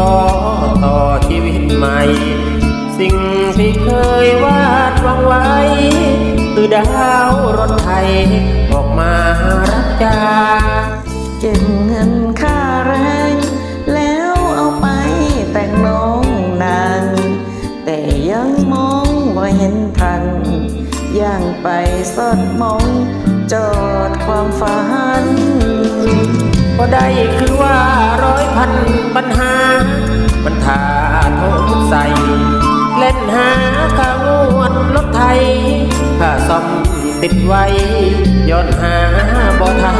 ต่อต่อชีวิตใหม่ สิ่งที่เคยวาดวังไว้ คือดาวรถไทย ออกมารับจ้าเก็บเงินค่าแรง แล้วเอาไปแต่งน้องนางแต่ยังมองว่าเห็นทันย่างไปสอดมองจอดความฝัน ก็ได้คือว่าร้อยพันปัญหา มันทาโทษใส่เล่นหาข้างวดรถไทยค่าซ่อมติดไว้ย้อนหาบ่ทัน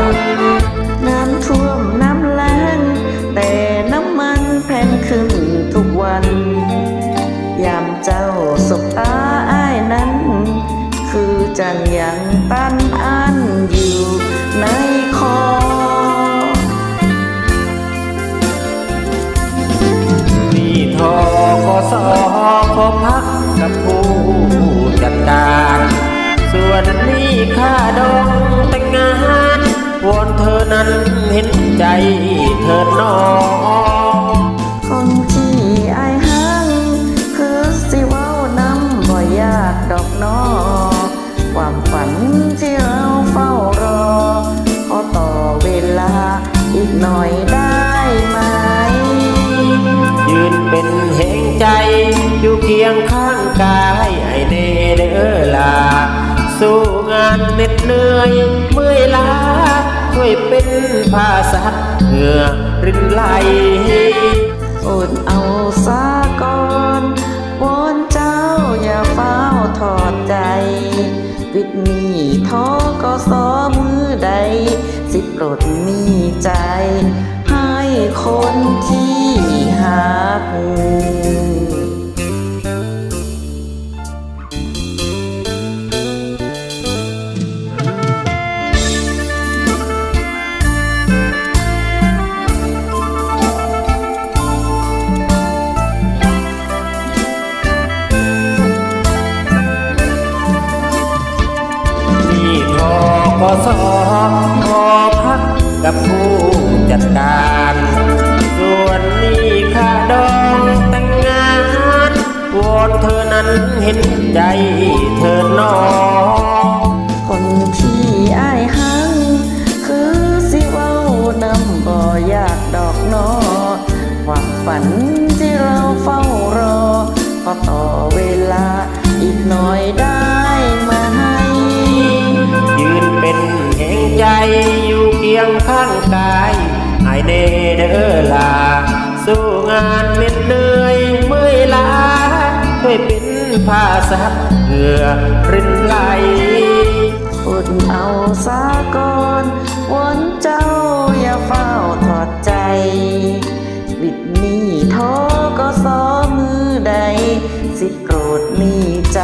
น้ำท่วมน้ำแล้งแต่น้ำมันแพงขึ้นทุกวัน ยามเจ้าสบตาอ้ายนั้น คือจังยัง สอขอพักกับผู้ แห่งใจอยู่เคียงข้างกายไอเนเดอลา สู้งานเหน็ดเหนื่อยเมื่อยล้าช่วยเป็นภาษาเหงื่อรินไหลอดเอาซาก่อนวอนเจ้าอย่าเฝ้าถอดใจ วิทย์มีท้อก็สอมือใด สิปลดหนี้ใจ คนที่หักนี่ทอกสขอพักกับผู้ เห็นใจเธอน้องคนที่อายหัง คือสิเว้านำบ่อยากดอกนอความฝันที่เราเฝ้ารอ ก็ต่อเวลาอีกหน่อยได้ไหมยืนเป็นแห่งใจอยู่เคียงข้างกายไอเนเดอลา สู้งานเหน็ด รัเหงื่อรินไหลอุ่นเอาสากลวนเจ้าอย่าเฝ้าถอดใจ บิดนี่ท้อก็ซ้อมือใด สิโกรธมีใจ